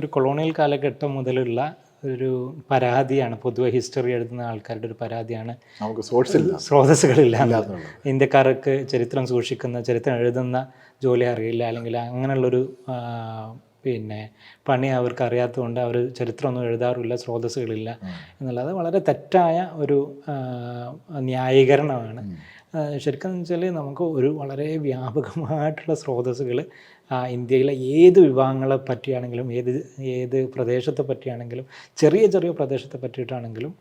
ഒരു കൊളോണിയൽ കാലഘട്ടം മുതലുള്ള ഒരു പരാതിയാണ് പൊതുവെ ഹിസ്റ്ററി എഴുതുന്ന ആൾക്കാരുടെ ഒരു പരാതിയാണ്. നമുക്ക് സ്രോതസ്സുകളില്ല. എന്നുള്ളത്. ഇന്ത്യക്കാർക്ക് ചരിത്രം സൂക്ഷിക്കുന്ന ചരിത്രം എഴുതുന്ന ജോലി അറിയില്ല അല്ലെങ്കിൽ അങ്ങനെയുള്ളൊരു പിന്നെ പണി അവർക്ക് അറിയാത്തതുകൊണ്ട് അവർ ചരിത്രമൊന്നും എഴുതാറില്ല സ്രോതസ്സുകളില്ല എന്നുള്ളത് വളരെ തെറ്റായ ഒരു ന്യായീകരണമാണ്. ശരിക്കും വെച്ചാൽ നമുക്ക് ഒരു വളരെ വ്യാപകമായിട്ടുള്ള സ്രോതസ്സുകൾ ഇന്ത്യയിലെ ഏത് വിഭാഗങ്ങളെ പറ്റിയാണെങ്കിലും ഏത് ഏത് പ്രദേശത്തെ പറ്റിയാണെങ്കിലും ചെറിയ ചെറിയ പ്രദേശത്തെ പറ്റിയിട്ടാണെങ്കിലും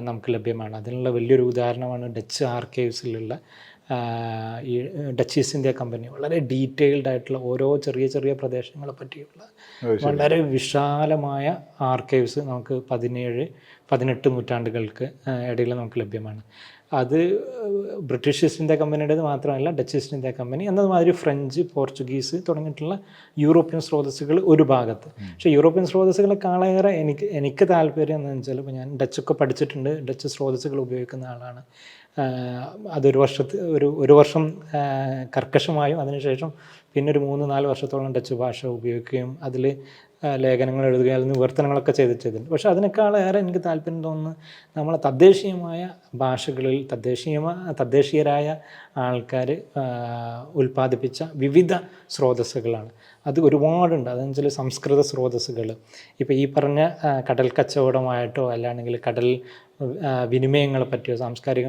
നമുക്ക് ലഭ്യമാണ്. അതിനുള്ള വലിയൊരു ഉദാഹരണമാണ് ഡച്ച് ആർക്കൈവ്സിലുള്ള ഈ ഡച്ച് ഈസ്റ്റ് ഇന്ത്യ കമ്പനി വളരെ ഡീറ്റെയിൽഡ് ആയിട്ടുള്ള ഓരോ ചെറിയ ചെറിയ പ്രദേശങ്ങളെ പറ്റിയുള്ള വളരെ വിശാലമായ ആർക്കൈവ്സ് നമുക്ക് പതിനേഴ് പതിനെട്ട് നൂറ്റാണ്ടുകൾക്ക് ഇടയിൽ നമുക്ക് ലഭ്യമാണ്. അത് ബ്രിട്ടീഷ് ഈസ്റ്റ് ഇന്ത്യ കമ്പനിയുടേത് മാത്രമല്ല ഡച്ച് ഈസ്റ്റ് ഇന്ത്യ കമ്പനി എന്നതുമാതിരി ഫ്രഞ്ച് പോർച്ചുഗീസ് തുടങ്ങിയിട്ടുള്ള യൂറോപ്യൻ സ്രോതസ്സുകൾ ഒരു ഭാഗത്ത്. പക്ഷെ യൂറോപ്യൻ സ്രോതസ്സുകളെക്കാളേറെ എനിക്ക് എനിക്ക് താല്പര്യം എന്ന് വെച്ചാൽ ഇപ്പോൾ ഞാൻ ഡച്ചൊക്കെ പഠിച്ചിട്ടുണ്ട്. ഡച്ച് സ്രോതസ്സുകൾ ഉപയോഗിക്കുന്ന ആളാണ്. അതൊരു വർഷത്ത് ഒരു ഒരു വർഷം കർക്കശമായും അതിനുശേഷം പിന്നെ ഒരു മൂന്ന് നാല് വർഷത്തോളം ഡച്ച് ഭാഷ ഉപയോഗിക്കുകയും അതിൽ ലേഖനങ്ങൾ എഴുതുകയും നിന്ന് വിവർത്തനങ്ങളൊക്കെ ചെയ്തിട്ടുണ്ട് പക്ഷേ അതിനേക്കാളേറെ എനിക്ക് താല്പര്യം തോന്നുന്നത് നമ്മളെ തദ്ദേശീയമായ ഭാഷകളിൽ തദ്ദേശീയമായ തദ്ദേശീയരായ ആൾക്കാർ ഉൽപ്പാദിപ്പിച്ച വിവിധ സ്രോതസ്സുകളാണ്. അത് ഒരുപാടുണ്ട്. അതെന്ന് വെച്ചാൽ സംസ്കൃത സ്രോതസ്സുകൾ. ഇപ്പോൾ ഈ പറഞ്ഞ കടൽ കച്ചവടമായിട്ടോ അല്ലാണെങ്കിൽ കടൽ വിനിമയങ്ങളെ പറ്റിയോ സാംസ്കാരിക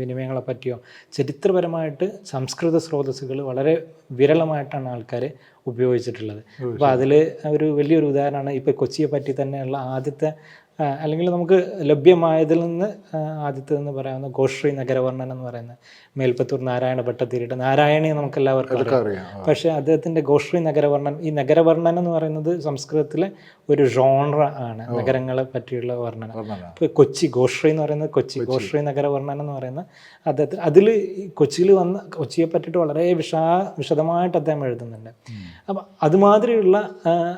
വിനിമയങ്ങളെ പറ്റിയോ ചരിത്രപരമായിട്ട് സംസ്കൃത സ്രോതസ്സുകൾ വളരെ വിരളമായിട്ടാണ് ആൾക്കാർ ഉപയോഗിച്ചിട്ടുള്ളത്. അപ്പോൾ അതിൽ ഒരു വലിയൊരു ഉദാഹരണമാണ് ഇപ്പോൾ കൊച്ചിയെ പറ്റി തന്നെയുള്ള ആദ്യത്തെ അല്ലെങ്കിൽ നമുക്ക് ലഭ്യമായതിൽ നിന്ന് ആ, ആദ്യത്തെ എന്ന് പറയാവുന്ന ഗോശ്രീ നഗരവർണൻ എന്ന് പറയുന്ന മേൽപ്പത്തൂർ നാരായണ ഭട്ടത്തിരിയുടെ നാരായണിയെ നമുക്ക് എല്ലാവർക്കും അറിയാം. പക്ഷെ അദ്ദേഹത്തിന്റെ ഗോശ്രീ നഗരവർണൻ ഈ നഗരവർണൻ എന്ന് പറയുന്നത് സംസ്കൃതത്തിലെ ഒരു ജോൺറ ആണ് നഗരങ്ങളെ പറ്റിയുള്ള വർണന. ഇപ്പൊ ഇപ്പോൾ കൊച്ചി ഗോശ്രീ എന്ന് പറയുന്നത് കൊച്ചി ഗോശ്രീ നഗരവർണൻ എന്ന് പറയുന്ന അദ്ദേഹത്തിൽ അതിൽ കൊച്ചിയിൽ വന്ന കൊച്ചിയെ പറ്റിയിട്ട് വളരെ വിശാ വിശദമായിട്ട് അദ്ദേഹം എഴുതുന്നുണ്ട്. അപ്പം അതുമാതിരിയുള്ള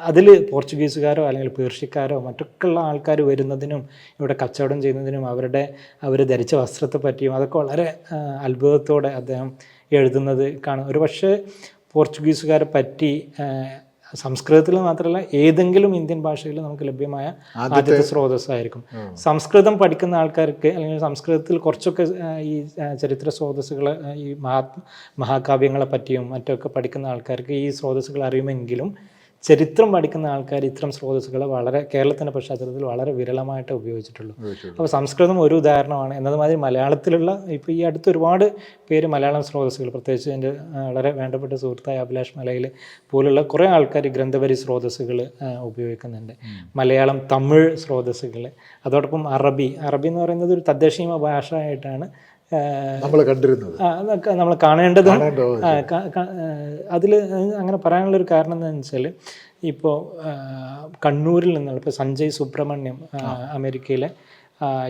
അതിൽ പോർച്ചുഗീസുകാരോ അല്ലെങ്കിൽ പേർഷ്യക്കാരോ മറ്റൊക്കെയുള്ള ആൾക്കാർ വരുന്നതിനും ഇവിടെ കച്ചവടം ചെയ്യുന്നതിനും അവരുടെ അവർ ധരിച്ച വസ്ത്രത്തെ പറ്റിയും അതൊക്കെ വളരെ അത്ഭുതത്തോടെ അദ്ദേഹം എഴുതുന്നത് കാണും. ഒരു പക്ഷേ പോർച്ചുഗീസുകാരെ പറ്റി സംസ്കൃതത്തിൽ മാത്രമല്ല ഏതെങ്കിലും ഇന്ത്യൻ ഭാഷയിൽ നമുക്ക് ലഭ്യമായ ആദ്യത്തെ സ്രോതസ്സായിരിക്കും. സംസ്കൃതം പഠിക്കുന്ന ആൾക്കാർക്ക് അല്ലെങ്കിൽ സംസ്കൃതത്തിൽ കുറച്ചൊക്കെ ഈ ചരിത്ര സ്രോതസ്സുകൾ ഈ മഹാ മഹാകാവ്യങ്ങളെ പറ്റിയും മറ്റൊക്കെ പഠിക്കുന്ന ആൾക്കാർക്ക് ഈ സ്രോതസ്സുകൾ അറിയുമെങ്കിലും ചരിത്രം പഠിക്കുന്ന ആൾക്കാർ ഇത്തരം സ്രോതസ്സുകൾ വളരെ കേരളത്തിന്റെ പശ്ചാത്തലത്തിൽ വളരെ വിരളമായിട്ട് ഉപയോഗിച്ചിട്ടുള്ളൂ. അപ്പോൾ സംസ്കൃതം ഒരു ഉദാഹരണമാണ്. എന്നതുമാതിരി മലയാളത്തിലുള്ള ഇപ്പോൾ ഈ അടുത്ത് ഒരുപാട് പേര് മലയാളം സ്രോതസ്സുകൾ പ്രത്യേകിച്ച് എന്റെ വളരെ വേണ്ടപ്പെട്ട സുഹൃത്തായ അഭിലാഷ് മലയിൽ പോലുള്ള കുറേ ആൾക്കാർ ഗ്രന്ഥപരി സ്രോതസ്സുകൾ ഉപയോഗിക്കുന്നുണ്ട്. മലയാളം തമിഴ് സ്രോതസ്സുകൾ അതോടൊപ്പം അറബി. അറബി എന്ന് പറയുന്നത് ഒരു തദ്ദേശീയ ഭാഷ ആയിട്ടാണ് ആ, നമ്മൾ കണ്ടിരുന്നത്. നമ്മൾ കാണേണ്ടതും കാണേണ്ടോ? അതിൽ അങ്ങനെ പറയാനുള്ള ഒരു കാരണം എന്താണെന്ന് വെച്ചാൽ ഇപ്പോൾ കണ്ണൂരിൽ നിന്നുള്ള ഇപ്പോൾ സഞ്ജയ് സുബ്രഹ്മണ്യം അമേരിക്കയിലെ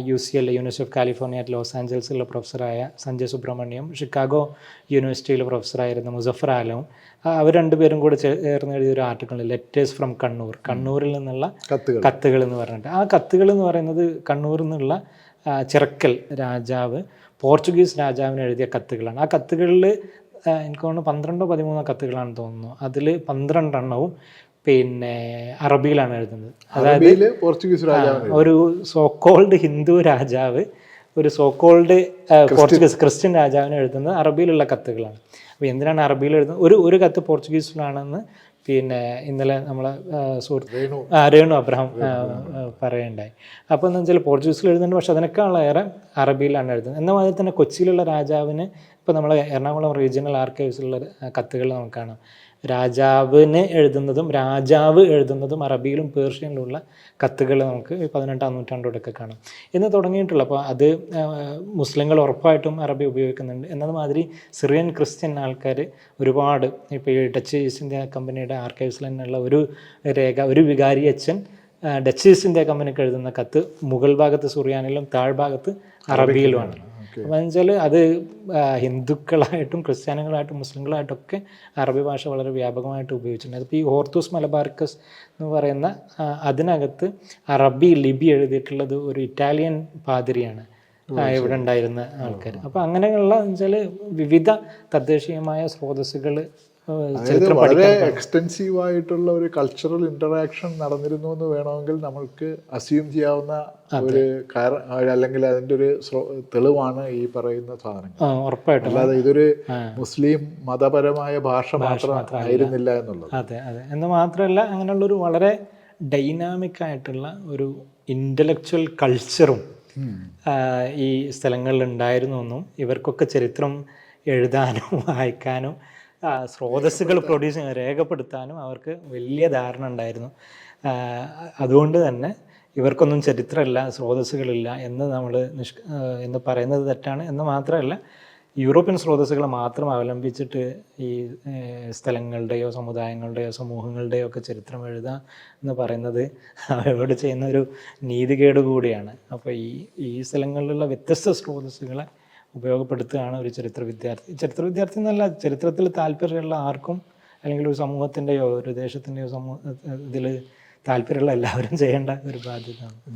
U C L university of California at Los ആഞ്ചൽസിലുള്ള പ്രൊഫസറായ സഞ്ജയ് സുബ്രഹ്മണ്യം ഷിക്കാഗോ യൂണിവേഴ്സിറ്റിയിലെ പ്രൊഫസറായിരുന്ന മുസഫർ ആലവും അവർ രണ്ടുപേരും കൂടെ ചേർന്ന് എഴുതിയ ഒരു ആർട്ടിക്കിൾ ലെറ്റേഴ്സ് ഫ്രം കണ്ണൂർ കണ്ണൂരിൽ നിന്നുള്ള കത്തുകൾ എന്ന് പറഞ്ഞിട്ട്. ആ കത്തുകൾ എന്ന് പറയുന്നത് കണ്ണൂരിൽ നിന്നുള്ള ചിറക്കൽ രാജാവ് പോർച്ചുഗീസ് രാജാവിന് എഴുതിയ കത്തുകളാണ്. ആ കത്തുകളിൽ എനിക്ക് തോന്നുന്നു പന്ത്രണ്ടോ പതിമൂന്നോ കത്തുകളാണ് തോന്നുന്നു. അതിൽ പന്ത്രണ്ടെണ്ണവും പിന്നെ അറബിയിലാണ് എഴുതുന്നത്. അതായത് പോർച്ചുഗീസ് ഒരു സോക്കോൾഡ് ഹിന്ദു രാജാവ് ഒരു സോക്കോൾഡ് പോർച്ചുഗീസ് ക്രിസ്ത്യൻ രാജാവിന് എഴുതുന്നത് അറബിയിലുള്ള കത്തുകളാണ്. അപ്പോൾ എന്തിനാണ് അറബിയിൽ എഴുതുന്നത്? ഒരു ഒരു കത്ത് പോർച്ചുഗീസിലാണെന്ന് പിന്നെ ഇന്നലെ നമ്മളെ സുഹൃത്ത് രേണു. അബ്രഹാം പറയുണ്ടായി അപ്പോൾ എന്ന് വെച്ചാൽ പോർച്ചുഗീസിൽ എഴുതുന്നുണ്ട് പക്ഷെ അതിനേക്കാളേറെ അറബിയിലാണ് എഴുതുന്നത്. എന്നാൽ അതിൽ തന്നെ കൊച്ചിയിലുള്ള രാജാവിന് ഇപ്പോൾ നമ്മൾ എറണാകുളം റീജിയണൽ ആർക്കൈവ്സിലുള്ള കത്തുകൾ നമുക്ക് കാണാം. രാജാവിന് എഴുതുന്നതും രാജാവ് എഴുതുന്നതും അറബിയിലും പേർഷ്യനിലുമുള്ള കത്തുകൾ നമുക്ക് പതിനെട്ടാം നൂറ്റാണ്ടോടൊക്കെ കാണാം. എന്ന് തുടങ്ങിയിട്ടുള്ള അപ്പോൾ അത് മുസ്ലിങ്ങൾ ഉറപ്പായിട്ടും അറബി ഉപയോഗിക്കുന്നുണ്ട് എന്നതുമാതിരി സിറിയൻ ക്രിസ്ത്യൻ ആൾക്കാർ ഒരുപാട് ഇപ്പോൾ ഈ ഡച്ച് ഈസ്റ്റ് ഇന്ത്യ കമ്പനിയുടെ ആർക്കൈവ്സിൽ തന്നെയുള്ള ഒരു രേഖ ഒരു വികാരി അച്ഛൻ ഡച്ച് ഈസ്റ്റ് ഇന്ത്യ കമ്പനിക്ക് എഴുതുന്ന കത്ത് മുഗൾ ഭാഗത്ത് സുറിയാനിലും താഴ്ഭാഗത്ത് അറബിയിലുമാണ്. അപ്പോൾ വെച്ചാൽ അത് ഹിന്ദുക്കളായിട്ടും ക്രിസ്ത്യാനികളായിട്ടും മുസ്ലിങ്ങളായിട്ടും ഒക്കെ അറബി ഭാഷ വളരെ വ്യാപകമായിട്ട് ഉപയോഗിച്ചിട്ടുണ്ട്. അതിപ്പോൾ ഈ ഓർത്തൂസ് മലബാർക്കസ് എന്ന് പറയുന്ന അതിനകത്ത് അറബി ലിപി എഴുതിയിട്ടുള്ളത് ഒരു ഇറ്റാലിയൻ പാതിരിയാണ്. ഇവിടെ ഉണ്ടായിരുന്ന ആൾക്കാർ അപ്പോൾ അങ്ങനെയുള്ള വെച്ചാൽ വിവിധ തദ്ദേശീയമായ സ്രോതസ്സുകൾ അതായത് വളരെ എക്സ്റ്റെൻസീവ് ആയിട്ടുള്ള ഒരു കൾച്ചറൽ ഇന്ററാക്ഷൻ നടന്നിരുന്നു എന്ന് വേണമെങ്കിൽ നമ്മൾക്ക് അസ്യൂം ചെയ്യാവുന്ന ഒരു കാരണം അല്ലെങ്കിൽ അതിന്റെ ഒരു തെളിവാണ് ഈ പറയുന്ന സാധനങ്ങൾ. ആ, ഉറപ്പായിട്ടും. അല്ലാതെ ഇതൊരു മുസ്ലിം മതപരമായ ഭാഷ മാത്രം ആയിരുന്നില്ല എന്നുള്ളത്. അതെ അതെ. എന്ന് മാത്രമല്ല അങ്ങനെയുള്ള ഒരു വളരെ ഡൈനാമിക് ആയിട്ടുള്ള ഒരു ഇന്റലക്ച്വൽ കൾച്ചറും ഈ സ്ഥലങ്ങളിൽ ഉണ്ടായിരുന്നു എന്നും ഇവർക്കൊക്കെ ചരിത്രം എഴുതാനും വായിക്കാനും സ്രോതസ്സുകൾ പ്രൊഡ്യൂസ് രേഖപ്പെടുത്താനും അവർക്ക് വലിയ ധാരണ ഉണ്ടായിരുന്നു. അതുകൊണ്ട് തന്നെ ഇവർക്കൊന്നും ചരിത്രമില്ല സ്രോതസ്സുകളില്ല എന്ന് നമ്മൾ നിഷ് എന്ന് പറയുന്നത് തെറ്റാണ്. എന്ന് മാത്രമല്ല യൂറോപ്യൻ സ്രോതസ്സുകളെ മാത്രം അവലംബിച്ചിട്ട് ഈ സ്ഥലങ്ങളുടെയോ സമുദായങ്ങളുടെയോ സമൂഹങ്ങളുടെയോ ഒക്കെ ചരിത്രം എഴുതുക എന്ന് പറയുന്നത് അവരോട് ചെയ്യുന്ന ഒരു നീതികേട് കൂടിയാണ്. അപ്പോൾ ഈ ഈ സ്ഥലങ്ങളിലുള്ള വ്യത്യസ്ത സ്രോതസ്സുകളെ ഉപയോഗപ്പെടുത്തുകയാണ് ഒരു ചരിത്ര വിദ്യാർത്ഥി. ചരിത്ര വിദ്യാർത്ഥി എന്നല്ല ചരിത്രത്തിൽ താല്പര്യമുള്ള ആർക്കും അല്ലെങ്കിൽ ഒരു സമൂഹത്തിന്റെയോ ഒരു ദേശത്തിന്റെയോ സമൂഹ ഇതിൽ താല്പര്യമുള്ള എല്ലാവരും ചെയ്യേണ്ട ഒരു ബാധ്യതയാണ്